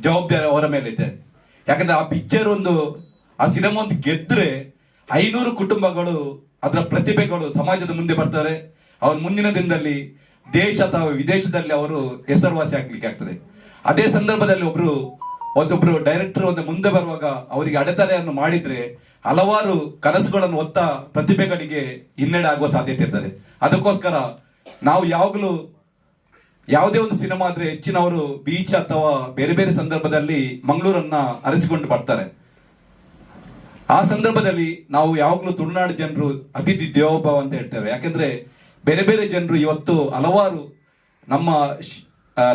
ಜವಾಬ್ದಾರಿ ಅವರ ಮೇಲಿದೆ. ಯಾಕಂದ್ರೆ ಆ ಪಿಕ್ಚರ್ ಒಂದು, ಆ ಸಿನಿಮಾ ಒಂದು ಗೆದ್ರೆ ಐನೂರು ಕುಟುಂಬಗಳು ಅದರ ಪ್ರತಿಭೆಗಳು ಸಮಾಜದ ಮುಂದೆ ಬರ್ತಾರೆ. ಅವ್ರ ಮುಂದಿನ ದಿನದಲ್ಲಿ ದೇಶ ಅಥವಾ ವಿದೇಶದಲ್ಲಿ ಅವರು ಹೆಸರುವಾಸಿ ಆಗ್ಲಿಕ್ಕೆ ಆಗ್ತದೆ. ಅದೇ ಸಂದರ್ಭದಲ್ಲಿ ಒಬ್ರು, ಒಂದೊಬ್ರು ಡೈರೆಕ್ಟರ್ ಒಂದು ಮುಂದೆ ಬರುವಾಗ ಅವರಿಗೆ ಅಡೆತಡೆಯನ್ನು ಮಾಡಿದ್ರೆ ಹಲವಾರು ಕನಸುಗಳನ್ನು ಒತ್ತ ಪ್ರತಿಭೆಗಳಿಗೆ ಹಿನ್ನಡೆ ಆಗುವ ಸಾಧ್ಯತೆ ಇರ್ತದೆ. ಅದಕ್ಕೋಸ್ಕರ ನಾವು ಯಾವಾಗಲೂ ಯಾವುದೇ ಒಂದು ಸಿನಿಮಾ ಆದ್ರೆ ಹೆಚ್ಚಿನವರು ಬೀಚ್ ಅಥವಾ ಬೇರೆ ಬೇರೆ ಸಂದರ್ಭದಲ್ಲಿ ಮಂಗಳೂರನ್ನ ಅರಸಿಕೊಂಡು ಬರ್ತಾರೆ. ಆ ಸಂದರ್ಭದಲ್ಲಿ ನಾವು ಯಾವಾಗಲೂ ತುಳುನಾಡು ಜನರು ಅತಿಥಿ ದೇವೋಭವ ಅಂತ ಹೇಳ್ತೇವೆ. ಯಾಕಂದ್ರೆ ಬೇರೆ ಬೇರೆ ಜನರು ಇವತ್ತು ಹಲವಾರು ನಮ್ಮ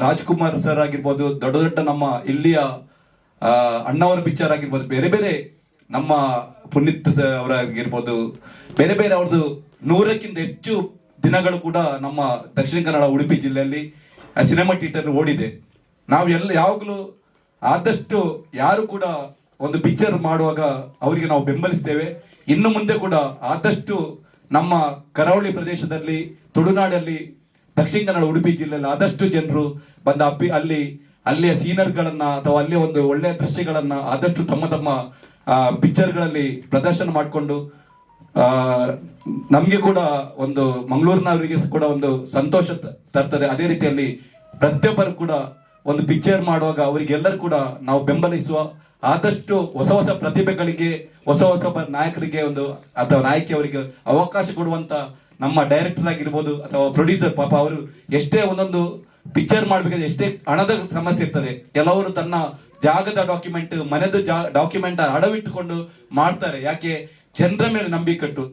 ರಾಜ್ಕುಮಾರ್ ಸರ್ ಆಗಿರ್ಬೋದು, ದೊಡ್ಡ ದೊಡ್ಡ ನಮ್ಮ ಇಲ್ಲಿಯ ಅಣ್ಣವರ ಪಿಕ್ಚರ್ ಆಗಿರ್ಬೋದು, ಬೇರೆ ಬೇರೆ ನಮ್ಮ ಪುನೀತ್ ಸರ್ ಅವರಾಗಿರ್ಬೋದು, ಬೇರೆ ಬೇರೆ ಅವ್ರದ್ದು ನೂರಕ್ಕಿಂತ ಹೆಚ್ಚು ದಿನಗಳು ಕೂಡ ನಮ್ಮ ದಕ್ಷಿಣ ಕನ್ನಡ, ಉಡುಪಿ ಜಿಲ್ಲೆಯಲ್ಲಿ ಸಿನಿಮಾ ಥಿಯೇಟರ್ ಓಡಿದೆ. ನಾವು ಎಲ್ಲ ಯಾವಾಗಲೂ ಆದಷ್ಟು ಯಾರು ಕೂಡ ಒಂದು ಪಿಕ್ಚರ್ ಮಾಡುವಾಗ ಅವರಿಗೆ ನಾವು ಬೆಂಬಲಿಸ್ತೇವೆ. ಇನ್ನು ಮುಂದೆ ಕೂಡ ಆದಷ್ಟು ನಮ್ಮ ಕರಾವಳಿ ಪ್ರದೇಶದಲ್ಲಿ, ತುಳುನಾಡಲ್ಲಿ, ದಕ್ಷಿಣ ಕನ್ನಡ, ಉಡುಪಿ ಜಿಲ್ಲೆಯಲ್ಲಿ ಆದಷ್ಟು ಜನರು ಬಂದ ಅಪ್ಪಿ, ಅಲ್ಲಿ, ಅಲ್ಲಿಯ ಸೀನರ್ಗಳನ್ನು ಅಥವಾ ಅಲ್ಲಿಯ ಒಂದು ಒಳ್ಳೆಯ ದೃಶ್ಯಗಳನ್ನು ಆದಷ್ಟು ತಮ್ಮ ತಮ್ಮ ಪಿಕ್ಚರ್ಗಳಲ್ಲಿ ಪ್ರದರ್ಶನ ಮಾಡಿಕೊಂಡು ನಮಗೆ ಕೂಡ ಒಂದು ಮಂಗಳೂರಿನವರಿಗೆ ಕೂಡ ಒಂದು ಸಂತೋಷ ತರ್ತದೆ. ಅದೇ ರೀತಿಯಲ್ಲಿ ಪ್ರತಿಯೊಬ್ಬರು ಕೂಡ ಒಂದು ಪಿಕ್ಚರ್ ಮಾಡುವಾಗ ಅವರಿಗೆಲ್ಲರೂ ಕೂಡ ನಾವು ಬೆಂಬಲಿಸುವ ಆದಷ್ಟು ಹೊಸ ಹೊಸ ಪ್ರತಿಭೆಗಳಿಗೆ, ಹೊಸ ಹೊಸ ನಾಯಕರಿಗೆ ಒಂದು, ಅಥವಾ ನಾಯಕಿಯವರಿಗೆ ಅವಕಾಶ ಕೊಡುವಂತ ನಮ್ಮ ಡೈರೆಕ್ಟರ್ ಆಗಿರ್ಬೋದು, ಅಥವಾ ಪ್ರೊಡ್ಯೂಸರ್ ಪಾಪ ಅವರು ಎಷ್ಟೇ ಒಂದೊಂದು ಪಿಕ್ಚರ್ ಮಾಡಬೇಕಾದ್ರೆ ಎಷ್ಟೇ ಹಣದ ಸಮಸ್ಯೆ ಇರ್ತದೆ. ಕೆಲವರು ತನ್ನ ಜಾಗದ ಡಾಕ್ಯುಮೆಂಟ್ ಮನೆದ ಡಾಕ್ಯುಮೆಂಟ್ ಅಡವಿಟ್ಟುಕೊಂಡು ಮಾಡ್ತಾರೆ. ಯಾಕೆ? ಜನರ ಮೇಲೆ ನಂಬಿಕೆ ಕಟ್ಟು